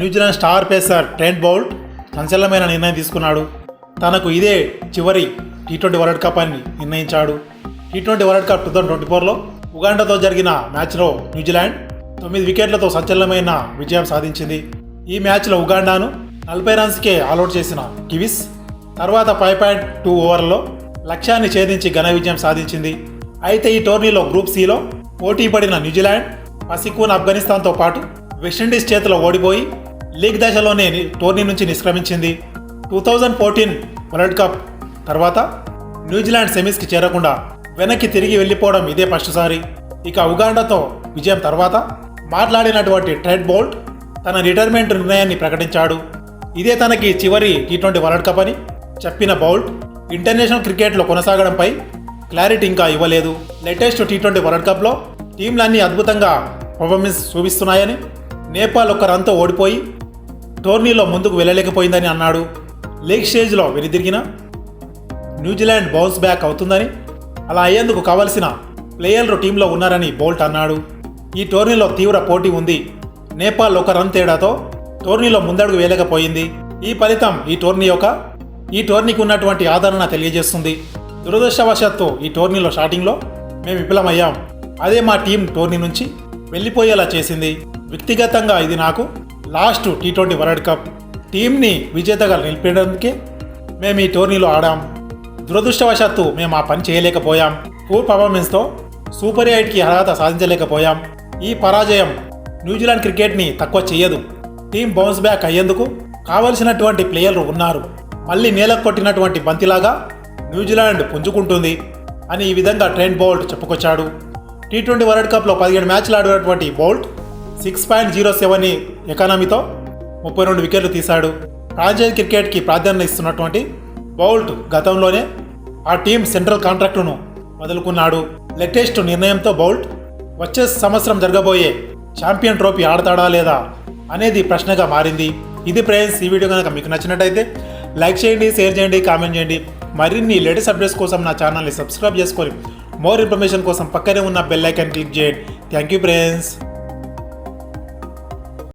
New Zealand star pacer Trent Boult సంచలనమైన నిర్ణయం తీసుకున్నాడు. తనకు ఇదే చివరి టీ ట్వంటీ వరల్డ్ కప్ అని నిర్ణయించాడు. T twenty world cup two thousand twenty ఫోర్లో ఉగాండాతో జరిగిన మ్యాచ్లో న్యూజిలాండ్ తొమ్మిది వికెట్లతో సంచలనమైన విజయం సాధించింది. ఈ మ్యాచ్లో ఉగాండాను నలభై రన్స్కే ఆల్అౌట్ చేసిన కివిస్ తర్వాత ఫైవ్ పాయింట్ టూ ఓవర్లో లక్ష్యాన్ని ఛేదించి ఘన విజయం సాధించింది. అయితే ఈ టోర్నీలో గ్రూప్ సిలో పోటీ పడిన న్యూజిలాండ్ పసికూన్ ఆఫ్ఘనిస్తాన్తో పాటు వెస్టిండీస్ చేతిలో ఓడిపోయి లీగ్ దశలోనే టోర్నీ నుంచి నిష్క్రమించింది two thousand fourteen world cup. తర్వాత న్యూజిలాండ్ సెమీస్కి చేరకుండా వెనక్కి తిరిగి వెళ్ళిపోవడం ఇదే ఫస్ట్సారి. ఇక ఉగాండాతో విజయం తర్వాత మాట్లాడినటువంటి ట్రెడ్ బోల్ట్ తన రిటైర్మెంట్ నిర్ణయాన్ని ప్రకటించాడు. ఇదే తనకి చివరి టీ ట్వంటీ వరల్డ్ కప్ అని చెప్పిన బౌల్ట్ ఇంటర్నేషనల్ క్రికెట్లో కొనసాగడంపై క్లారిటీ ఇంకా ఇవ్వలేదు. లేటెస్ట్ టీ ట్వంటీ వరల్డ్ కప్లో టీంలన్నీ అద్భుతంగా పర్ఫార్మెన్స్ చూపిస్తున్నాయని నేపాల్ ఒక్క రన్తో ఓడిపోయి టోర్నీలో ముందుకు వెళ్ళలేకపోయిందని అన్నాడు. లీగ్ స్టేజ్లో వెనుదిరిగిన న్యూజిలాండ్ బౌన్స్ బ్యాక్ అవుతుందని అలా అయ్యేందుకు కావలసిన ప్లేయర్లు టీంలో ఉన్నారని బోల్ట్ అన్నాడు. ఈ టోర్నీలో తీవ్ర పోటీ ఉంది. నేపాల్ ఒక రన్ తేడాతో టోర్నీలో ముందడుగు వేయలేకపోయింది. ఈ ఫలితం ఈ టోర్నీ యొక్క ఈ టోర్నీకి ఉన్నటువంటి ఆదరణ తెలియజేస్తుంది. దురదృష్టవశాత్తు ఈ టోర్నీలో స్టార్టింగ్లో మేము విఫలమయ్యాం. అదే మా టీం టోర్నీ నుంచి వెళ్ళిపోయేలా చేసింది. వ్యక్తిగతంగా ఇది నాకు last T twenty world cup టీంని విజేతగా నిలిపేయడానికే మేము ఈ టోర్నీలో ఆడాం. దురదృష్టవశాత్తు మేము ఆ పని చేయలేకపోయాం. పూర్ పర్ఫార్మెన్స్తో సూపర్ ఎయిట్కి అర్హత సాధించలేకపోయాం. ఈ పరాజయం న్యూజిలాండ్ క్రికెట్ని తక్కువ చేయదు. టీం బౌన్స్ బ్యాక్ అయ్యేందుకు కావలసినటువంటి ప్లేయర్లు ఉన్నారు. మళ్ళీ నేలకు కొట్టినటువంటి బంతిలాగా న్యూజిలాండ్ పుంజుకుంటుంది అని ఈ విధంగా ట్రెంట్ బౌల్ట్ చెప్పుకొచ్చాడు. టీ ట్వంటీ వరల్డ్ కప్లో పదిహేడు మ్యాచ్లు ఆడినటువంటి Boult six point zero seven ఎకానమీతో ముప్పై రెండు వికెట్లు తీశాడు. ఫ్రాంచైజ్ క్రికెట్కి ప్రాధాన్యత ఇస్తున్నటువంటి బౌల్ట్ గతంలోనే ఆ టీం సెంట్రల్ కాంట్రాక్టును వదులుకున్నాడు. లేటెస్ట్ నిర్ణయంతో బౌల్ట్ వచ్చే సంవత్సరం జరగబోయే ఛాంపియన్ ట్రోఫీ ఆడతాడా లేదా అనేది ప్రశ్నగా మారింది. ఇది ఫ్రెండ్స్ ఈ వీడియో కనుక మీకు నచ్చినట్టయితే లైక్ చేయండి షేర్ చేయండి కామెంట్ చేయండి. మరిన్ని లేటెస్ట్ అప్డేట్స్ కోసం నా ఛానల్ని సబ్స్క్రైబ్ చేసుకొని మోర్ ఇన్ఫర్మేషన్ కోసం పక్కనే ఉన్న బెల్ ఐకాన్ క్లిక్ చేయండి. Thank you friends.